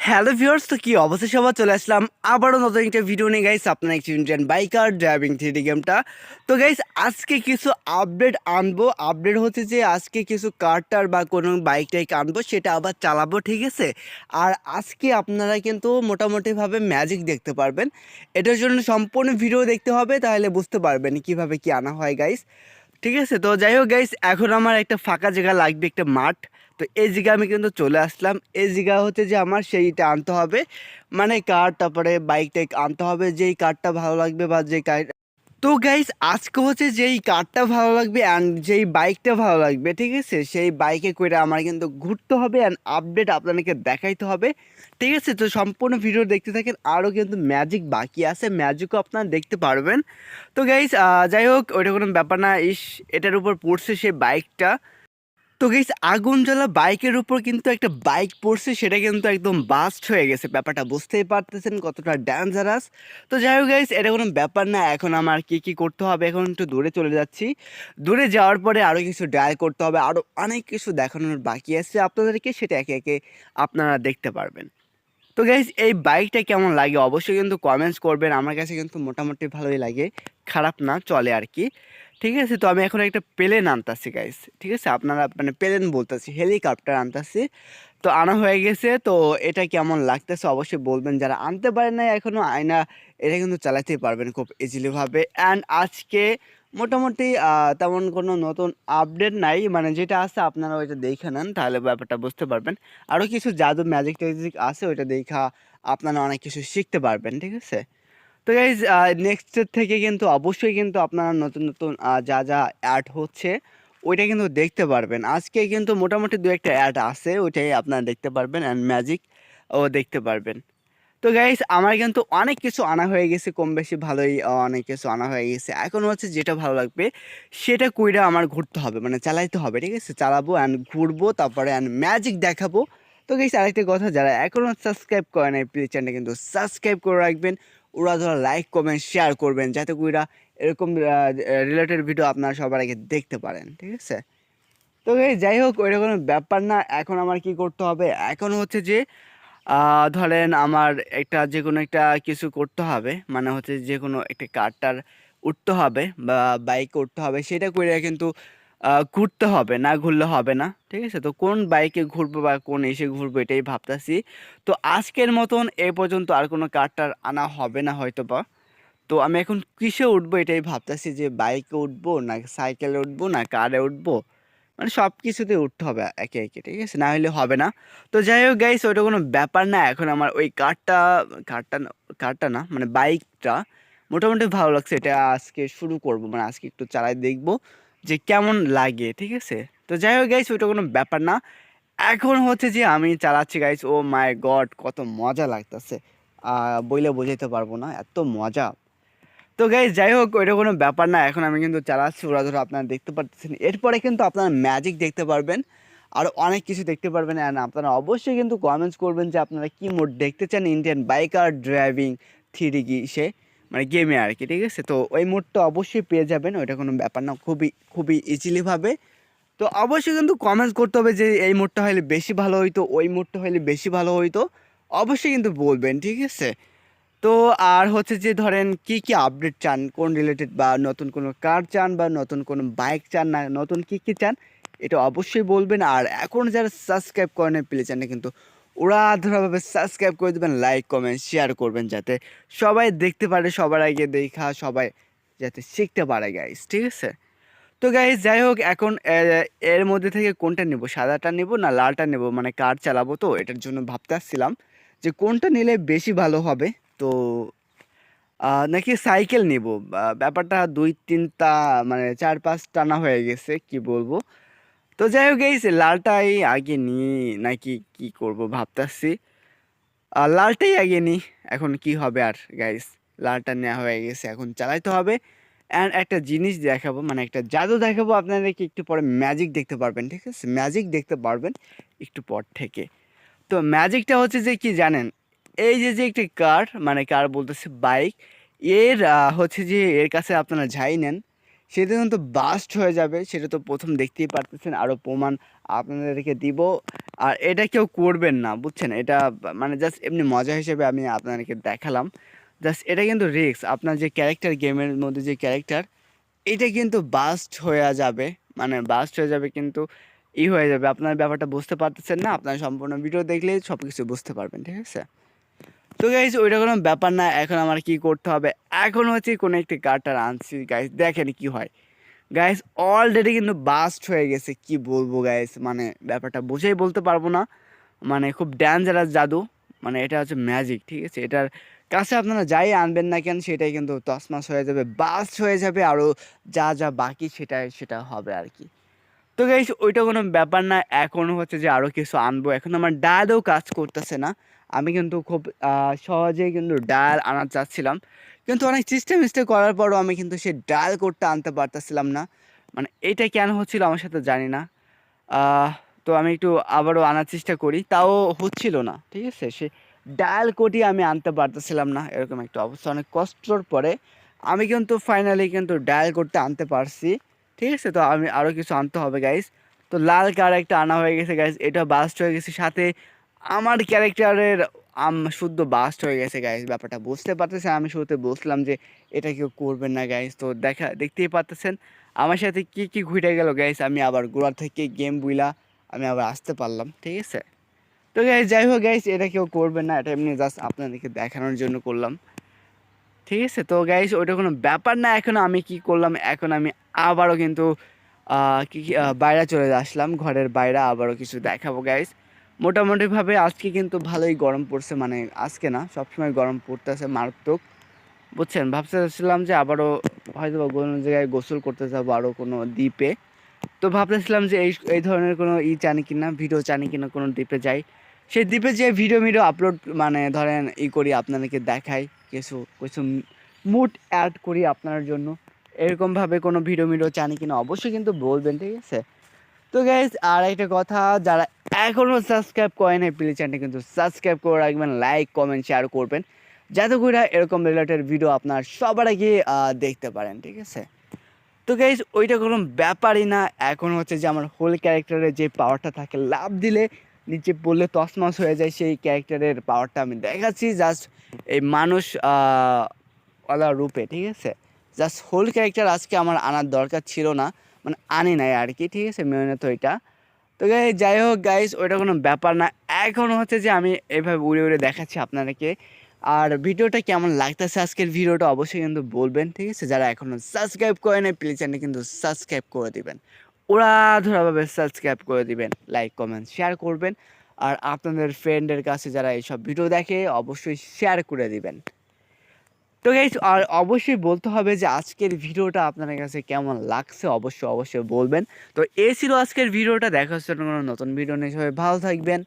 Hello viewers, তো কি অবস্থা? সবার চলে আসলাম আবারও নতুন একটা ভিডিও নিয়ে গাইস আপনার একটু ইন্ডিয়ান বাইকার ড্রাইভিং থ্রিডি গেমটা তো গাইস আজকে কিছু আপডেট আনব। আপডেট হচ্ছে যে, আজকে কিছু কারটার বা কোনো বাইক টাইক আনব সেটা আবার চালাবো, ঠিক আছে? আর আজকে আপনারা কিন্তু মোটামুটিভাবে ম্যাজিক দেখতে পারবেন। এটার জন্য সম্পূর্ণ ভিডিও দেখতে হবে, তাহলে বুঝতে পারবেন কীভাবে কি আনা হয় গাইস ঠিক আছে? তো, যাই হোক গাইস এখন আমার একটা ফাঁকা জায়গা লাগবে, একটা মাঠ। তো এই জায়গা আমি কিন্তু চলে আসলাম। এই জায়গা হচ্ছে যে আমার সেইটা আনতে হবে। মানে কার তারপরে বাইক টাইক আনতে হবে, যেই কারটা ভালো লাগবে বা যে কার তো গাইস আজকে হচ্ছে যেই কারটা ভালো লাগবে অ্যান্ড যেই বাইকটা ভালো লাগবে, ঠিক আছে? সেই বাইকে করে আমার কিন্তু ঘুরতে হবে অ্যান্ড আপডেট আপনাদেরকে দেখাইতে হবে। ঠিক আছে? তো সম্পূর্ণ ভিডিও দেখতে থাকেন, আরও কিন্তু ম্যাজিক বাকি আছে। ম্যাজিকও আপনারা দেখতে পারবেন। তো গাইস যাই হোক, ওইটা কোনো ব্যাপার না। ইস, এটার উপর পড়ছে সেই বাইকটা তো গেস আগুন জ্বলা বাইকের উপর কিন্তু একটা বাইক পড়ছে, সেটা কিন্তু একদম বাস্ট হয়ে গেছে। ব্যাপারটা বুঝতেই পারতেছেন কতটা ডেঞ্জারাস তো যাই হোক গাইস এটা কোনো ব্যাপার না, এখন আমার কি কি করতে হবে, এখন একটু দূরে চলে যাচ্ছি। দূরে যাওয়ার পরে আরও কিছু ড্রাই করতে হবে আরও অনেক কিছু দেখানোর বাকি আছে আপনাদেরকে, সেটা একে একে আপনারা দেখতে পারবেন। তো গাইজ এই বাইকটা কেমন লাগে? অবশ্যই কিন্তু কমেন্টস করবেন। আমার কাছে কিন্তু মোটামুটি ভালোই লাগে। খারাপ না, চলে আর কি। ঠিক আছে? তো আমি এখন একটা প্লেন আনতাছি গাইস ঠিক আছে? আপনারা মানে প্লেন বলতেছি হেলিকপ্টার আনতাছি। তো আনা হয়ে গেছে। তো এটা কেমন লাগতেছে অবশ্যই বলবেন। যারা আনতে পারেন না এখনও আয়না, এটা কিন্তু চালাতেই পারবেন খুব ইজিলিভাবে অ্যান্ড আজকে মোটামুটি তেমন কোনো নতুন আপডেট নাই। মানে যেটা আছে আপনারা ওইটা দেখে নেন, তাহলে ব্যাপারটা বুঝতে পারবেন। আরও কিছু জাদু ম্যাজিক ট্যাজিক আছে, ওইটা দেখা আপনারা অনেক কিছু শিখতে পারবেন, ঠিক আছে? তো গাইজ নেক্সটের থেকে কিন্তু অবশ্যই কিন্তু আপনারা নতুন নতুন যা যা অ্যাড হচ্ছে, ওইটা কিন্তু দেখতে পারবেন। আজকে কিন্তু মোটামুটি দু একটা অ্যাড আছে, ওইটাই আপনারা দেখতে পারবেন অ্যান্ড ম্যাজিক ও দেখতে পারবেন। তো গাইস আমার কিন্তু অনেক কিছু আনা হয়ে গেছে কম বেশি ভালোই অনেক কিছু আনা হয়ে গেছে। এখন হচ্ছে যেটা ভালো লাগবে, সেটা কইরা আমার ঘুরতে হবে মানে চালাইতে হবে, ঠিক আছে? চালাবো অ্যান্ড ঘুরবো, তারপরে অ্যান্ড ম্যাজিক দেখাবো। তো গাইস আরেকটা কথা, যারা এখনও সাবস্ক্রাইব করে নাই প্লিজ চ্যানেলটা কিন্তু সাবস্ক্রাইব করে রাখবেন। ওরা ধরো লাইক কমেন্ট শেয়ার করবেন, যাতে কুইরা এরকম রিলেটেড ভিডিও আপনারা সবার আগে দেখতে পারেন, ঠিক আছে? তো যাই হোক ওইটা কোনো ব্যাপার না। এখন আমার কি করতে হবে? এখন হচ্ছে যে ধরেন আমার একটা যে কোনো একটা কিছু করতে হবে মানে হচ্ছে যে কোনো একটা কারটার উঠতে হবে বা বাইকে উঠতে হবে, সেটা করে কিন্তু ঘুরতে হবে, না ঘুরলে হবে না, ঠিক আছে? তো কোন বাইকে ঘুরবো বা কোন এসে ঘুরবো এটাই ভাবতাছি। তো আজকের মতন এ পর্যন্ত আর কোনো কারটার আনা হবে না হয়তো বা তো আমি এখন কিসে উঠবো এটাই ভাবতাছি, যে বাইকে উঠবো, না সাইকেলে উঠবো, না কারে উঠবো? মানে সব কিছুতে উঠতে হবে একে একে, ঠিক আছে? না হলে হবে না। তো যাই হোক গাইস ওটা কোনো ব্যাপার না। এখন আমার ওই কারটা কারটা কারটা না মানে বাইকটা মোটামুটি ভালো লাগছে। এটা আজকে শুরু করব মানে আজকে একটু চালাই দেখব যে কেমন লাগে, ঠিক আছে? তো যাই হোক গাইস ওইটা কোনো ব্যাপার না। এখন হচ্ছে যে আমি চালাচ্ছি গাইস ও মাই গড কত মজা লাগতেছে। বইলে বোঝাইতে পারব না, এত মজা। তো গাইজ যাই হোক, ওইটা কোনো ব্যাপার না। এখন আমি কিন্তু চালাচ্ছি, ওরা ধরো আপনারা দেখতে পাচ্ছেন এরপরে কিন্তু আপনারা ম্যাজিক দেখতে পারবেন, আর অনেক কিছু দেখতে পারবেন। অ্যান্ড আপনারা অবশ্যই কিন্তু কমেন্টস করবেন যে আপনারা কী মোড দেখতে চান ইন্ডিয়ান বাইকার ড্রাইভিং থ্রি গিসে মানে গেমে আর কি, ঠিক আছে? তো ওই মোডটা অবশ্যই পেয়ে যাবেন, ওইটা কোনো ব্যাপার না, খুবই খুবই ইজিলিভাবে তো অবশ্যই কিন্তু কমেন্টস করতে হবে যে এই মোডটা হলে বেশি ভালো হইতো, ওই মোডটা হলে বেশি ভালো হইতো। অবশ্যই কিন্তু বলবেন, ঠিক আছে? তো আর হচ্ছে যে ধরেন কি কি আপডেট চান? কোন রিলেটেড বা নতুন কোনো কার চান বা নতুন কোনো বাইক চান না, নতুন কি কি চান? এটা অবশ্যই বলবেন। আর এখন যারা সাবস্ক্রাইব করেন প্লিজ চ্যানেল কিন্তু ওরা ধরাভাবে সাবস্ক্রাইব করে দেবেন লাইক কমেন্ট শেয়ার করবেন যাতে সবাই দেখতে পারে, সবার আগে দেখা, সবাই যাতে শিখতে পারে গাইস ঠিক আছে? তো গাইস যাই হোক, এখন এর মধ্যে থেকে কোনটা নেব? সাদাটা নেব না লালটা নেব? মানে কার চালাবো তো, এটার জন্য ভাবতে আসছিলাম যে কোনটা নিলে বেশি ভালো হবে? তো নাকি সাইকেল নিব? ব্যাপারটা দুই তিনটা মানে চার পাঁচ টানা হয়ে গেছে, কি বলব? তো যাই হোক, এই লালটাই আগে নিই, নাকি কি করব ভাবতেছি। লালটাই আগে নিই, এখন কি হবে আর গাইস লালটা নেওয়া হয়ে গেছে, এখন চালাইতে হবে। অ্যান্ড একটা জিনিস দেখাবো মানে একটা জাদু দেখাবো, আপনাদেরকে একটু পরে ম্যাজিক দেখতে পারবেন, ঠিক আছে? ম্যাজিক দেখতে পারবেন একটু পর থেকে। তো ম্যাজিকটা হচ্ছে যে কি জানেন এই যে যে একটি কার মানে কার বলতেছে বাইক, এর হচ্ছে যে এর কাছে আপনারা যাই নেন, সেটা কিন্তু বাস্ট হয়ে যাবে, সেটা তো প্রথম দেখতেই পারতেছেন আরও প্রমাণ আপনাদেরকে দিব। আর এটা কেউ করবেন না, বুঝছেন? এটা মানে জাস্ট এমনি মজা হিসেবে আমি আপনাদেরকে দেখালাম। জাস্ট এটা কিন্তু রিস্ক আপনার যে ক্যারেক্টার গেমের মধ্যে যে ক্যারেক্টার এটা কিন্তু বাস্ট হয়ে যাবে মানে বাস্ট হয়ে যাবে কিন্তু ই হয়ে যাবে। আপনার ব্যাপারটা বুঝতে পারতেছেন না, আপনার সম্পূর্ণ ভিডিও দেখলেই সব কিছু বুঝতে পারবেন, ঠিক আছে? তো গাইজ ওইটা কোনো ব্যাপার না, এখন আমার কি করতে হবে? এখন হচ্ছে কোনো একটি কার্টার আনছি গাইজ দেখেন কি হয়। গাইজ অলরেডি কিন্তু বাস্ট হয়ে গেছে, কি বলব গাইজ মানে ব্যাপারটা বুঝেই বলতে পারব না। মানে খুব ডেঞ্জারাস জাদু মানে এটা হচ্ছে ম্যাজিক ঠিক আছে? এটার কাছে আপনারা যাই আনবেন না কেন, সেটাই কিন্তু তসমাস হয়ে যাবে বাস্ট হয়ে যাবে আরও যা যা বাকি সেটাই সেটা হবে আর কি। তো গাইস ওইটা কোনো ব্যাপার না, এখন হচ্ছে যে আরও কিছু আনব। এখন আমার ডায়ালও কাজ করতেছে না আমি কিন্তু খুব সহজেই কিন্তু ডায়াল আনার চাচ্ছিলাম। কিন্তু অনেক চেষ্টা মিস্টেক করার পরও আমি কিন্তু সেই ডায়াল করতে আনতে পারতেছিলাম না। মানে এটা কেন হচ্ছিল আমার সাথে জানি না। তো আমি একটু আবারও আনার চেষ্টা করি। তাও হচ্ছিল না, ঠিক আছে? সে ডায়াল কোডই আমি আনতে পারতেছিলাম না, এরকম একটা অবস্থা। অনেক কষ্টর পরে আমি কিন্তু ফাইনালি কিন্তু ডায়াল করতে আনতে পারছি, ঠিক আছে? তো আমি আরও কিছু আনতে হবে গাইস তো লাল কার একটা আনা হয়ে গেছে গাইস এটা বাস্ট হয়ে গেছে। সাথে আমার ক্যারেক্টারের, আম, শুদ্ধ বাস্ট হয়ে গেছে গাইস ব্যাপারটা বুঝতে পারতেছে আমি শুরুতে বলছিলাম যে এটা কেউ করবেন না গাইস তো দেখা, দেখতেই পারতেছেন। আমার সাথে কি কি ঘুরে গেল গাইস আমি আবার গোড়া থেকে গেম বুইলা, আমি আবার আসতে পারলাম, ঠিক আছে? তো গাইস যাই হোক গাইস এটা কেউ করবেন না, এটা এমনি জাস্ট আপনাদেরকে দেখানোর জন্য করলাম। ঠিক আছে? তো গাইস ওইটা কোনো ব্যাপার না, এখন আমি কি করলাম, এখন আমি আবারও কিন্তু কি বাইরে চলে আসলাম, ঘরের বাইরে আবারও কিছু দেখাবো গাইস মোটামুটিভাবে আজকে কিন্তু ভালোই গরম পড়ছে মানে আজকে না, সবসময় গরম পড়তেছে, মারাত্মক। বুঝছেন? ভাবতেছিলাম যে আবারও হয়তো বা কোনো জায়গায় গোসল করতে যাব আরও কোনো দ্বীপে। তো ভাবতেছিলাম যে এই এই ধরনের কোনো ই জানি কিনা ভিডিও জানি কিনা কোনো দ্বীপে যাই। সেই দ্বীপে যে ভিডিও ভিডিও আপলোড মানে ধরেন ই করি আপনাদেরকে দেখাই, কিছু কিছু মুড অ্যাড করি আপনার জন্য। এরকমভাবে কোনো ভিডিও ভিডিও জানি কিনা অবশ্যই কিন্তু বলবেন, ঠিক আছে? তো গাইজ আর একটা কথা, যারা এখনও সাবস্ক্রাইব করে নাই প্লিজ চ্যানেলটা কিন্তু সাবস্ক্রাইব করে রাখবেন লাইক কমেন্ট শেয়ার করবেন, যাতে করে এরকম রিলেটেড ভিডিও আপনার সবার আগে দেখতে পারেন, ঠিক আছে? তো গাইজ ওইটা কোনো ব্যাপারই না, এখন হচ্ছে যে আমার হোল ক্যারেক্টারের যে পাওয়ারটা থাকে লাভ দিলে নিচে পড়লে তসমাস হয়ে যায়, সেই ক্যারেক্টারের পাওয়ারটা আমি দেখাচ্ছি জাস্ট এই মানুষ ওলা রূপে, ঠিক আছে? জাস্ট হোল ক্যারেক্টার আজকে আমার আনার দরকার ছিল না মানে আনি নাই আর কি, ঠিক আছে? মেনে তো ওইটা। তো যাই হোক গাইস ওইটা কোনো ব্যাপার না। এখন হচ্ছে যে আমি এভাবে উড়ে উড়ে দেখাচ্ছি আপনাদেরকে। আর ভিডিওটা কেমন লাগতেছে আজকের ভিডিওটা অবশ্যই কিন্তু বলবেন, ঠিক আছে? যারা এখনও সাবস্ক্রাইব করে নেয় প্লিজ চ্যানেল কিন্তু সাবস্ক্রাইব করে দিবেন। ওরা ধরাভাবে সাবস্ক্রাইব করে দিবেন লাইক কমেন্ট শেয়ার করবেন। আর আপনাদের ফ্রেন্ডের কাছে যারা এইসব ভিডিও দেখে, অবশ্যই শেয়ার করে দিবেন। তো গাইজ আর অবশ্যই বলতে হবে যে আজকের ভিডিওটা আপনাদের কাছে কেমন লাগছে, অবশ্যই অবশ্যই বলবেন। তো এ ছিল আজকের ভিডিওটা, দেখা হচ্ছে কোনো নতুন ভিডিও নিয়ে। সবাই ভালো থাকবেন।